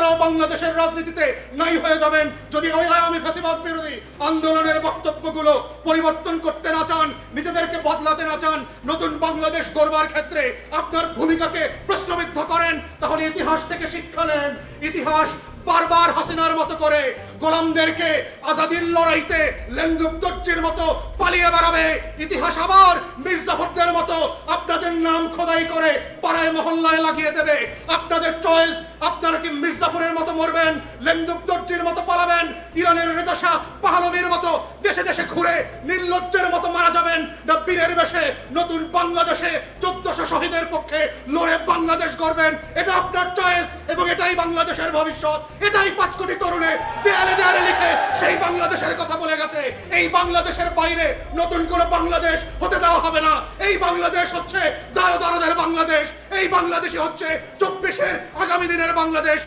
আপনারাও বাংলাদেশের রাজনীতিতে নাই হয়ে যাবেন। যদি ওই আওয়ামী ফ্যাসিবাদ বিরোধী আন্দোলনের বক্তব্যগুলো পরিবর্তন করতে না চান, নিজেদেরকে বদলাতে না চান, নতুন বাংলাদেশ গড়বার ক্ষেত্রে আপনার ভূমিকাকে প্রশ্নবিদ্ধ করেন, তাহলে ইতিহাস থেকে শিক্ষা নেন। ইতিহাস বারবার হাসিনার মতো করে গোলামদেরকে আজাদির লড়াইতে লেন্দুক দর্জির মতো পালিয়ে বেড়াবে। ইতিহাস আবার মির্জাফরদের মতো আপনাদের নাম খোদাই করে পাড়ায় মহল্লায় লাগিয়ে দেবে। আপনাদের চয়েস আপনারা কি মির্জাফরের মতো মরবেন, লেন্দুক দর্জির মতো পালাবেন, ইরানের রেজা শাহ মতো দেশে দেশে ঘুরে নির্লজ্জের মতো মারা যাবেন, না বীরের বেশে নতুন বাংলাদেশে চোদ্দশো শহীদের পক্ষে লড়ে বাংলাদেশ করবেন এটা আপনার চয়েস এবং এটাই বাংলাদেশের ভবিষ্যৎ। এটাই পাঁচ কোটি তরুণে দেয়ালে দেয়ালে লিখে সেই বাংলাদেশের কথা বলে গেছে। এই বাংলাদেশের বাইরে নতুন কোনো বাংলাদেশ হতে দেওয়া হবে না। এই বাংলাদেশ হচ্ছে দায়দারদের বাংলাদেশ। এই বাংলাদেশই হচ্ছে চব্বিশের আগামী দিনের বাংলাদেশ।